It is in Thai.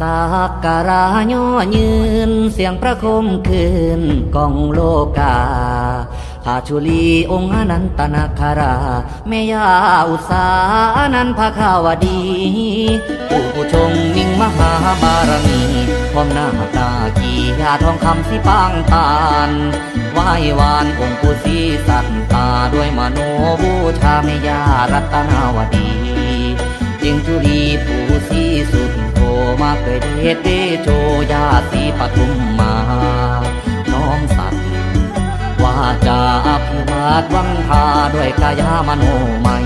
สักการะย่อยืน เสียงประคมคืนกองโลกาพาชุลีองค์นันตนาคาราแม่ยาอุสานันพาขาวดีผู้ผู้ชงมิ่งมหาบารมีพร้อมหน้าตากียาทองคำสิปางตานไหว้วานองค์ผู้ศรีสัตตาด้วยมโนบูชาแม่ยารัตนาวดีจิงจุรีผู้ โทมาเกิดเหตุเดโชยาสีปทุมมา น้องสัตว์ว่าจะอภิวาทวังทาด้วยกายามโนไม่